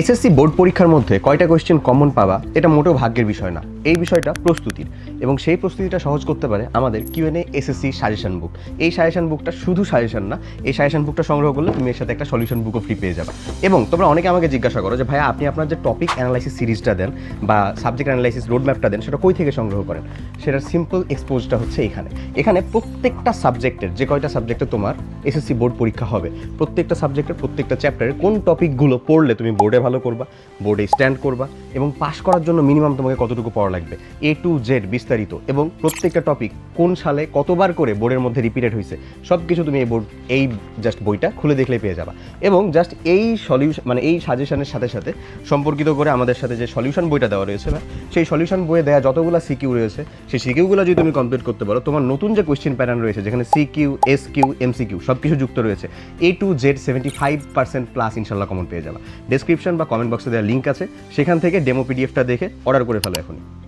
SSC board পরীক্ষার মধ্যে কয়টা কোয়েশ্চেন কমন পাওয়া এটা মোটেও ভাগ্যের বিষয় না। এই বিষয়টা প্রস্তুতির। এবং সেই প্রস্তুতিটা সহজ করতে পারে আমাদের কিউএনএ এসএসসি সাজেশন বুক এই সাজেশন বুকটা শুধু সাজেশন না, এই সাজেশন বুকটা সংগ্রহ করলে তুমি এর সাথে একটা সলিউশন বুকও ফ্রি পেয়ে যাবে। এবং তোমরা অনেকে আমাকে জিজ্ঞাসা করো যে, ভাইয়া, আপনি আপনার যে টপিক অ্যানালাইসিস সিরিজটা দেন বা সাবজেক্ট অ্যানালাইসিস রোড ম্যাপটা দেন, সেটা কই থেকে সংগ্রহ করেন? সেটার সিম্পল এক্সপোজটা হচ্ছে এখানে। এখানে প্রত্যেকটা সাবজেক্টের যে কয়টা সাবজেক্টে তোমার এসএসসি বোর্ড পরীক্ষা হবে, প্রত্যেকটা সাবজেক্টের প্রত্যেকটা চ্যাপ্টারের কোন টপিকগুলো পড়লে তুমি বোর্ডে ভালো করবা বোর্ডে স্ট্যান্ড করবা। এবং পাস করার জন্য মিনিমাম তোমাকে কতটুকু পড়া লাগবে? এ টু জেড বিস্তারিত এবং প্রত্যেকটা টপিক কোন সালে কতবার করে বোর্ডের মধ্যে রিপিটেড হয়েছে সব কিছু তুমি এই বোর্ড এই জাস্ট বইটা খুলে দেখলে পেয়ে যাবা। এবং জাস্ট এই সলিউশন মানে এই সাজেশনের সাথে সাথে সম্পর্কিত করে আমাদের সাথে যে সলিউশন বইটা দেওয়া রয়েছে না, সেই সলিউশন বইয়ে দেওয়া যতগুলো সিকিউ রয়েছে, সেই সিকিউগুলো যদি তুমি কমপ্লিট করতে পারো, তোমার নতুন যে কোয়েশ্চেন প্যাটার্ন রয়েছে, যেখানে সিকিউ এস কিউ এমসিকিউ সব কিছু যুক্ত রয়েছে A to Z seventy five percent plus ইনশাল্লাহ কমন পেয়ে যাবা। ডেসক্রিপশন বা কমেন্ট বক্সে দেওয়া লিঙ্ক আছে, সেখান থেকে ডেমো পিডিএফটা দেখে অর্ডার করে ফেলো এখনই।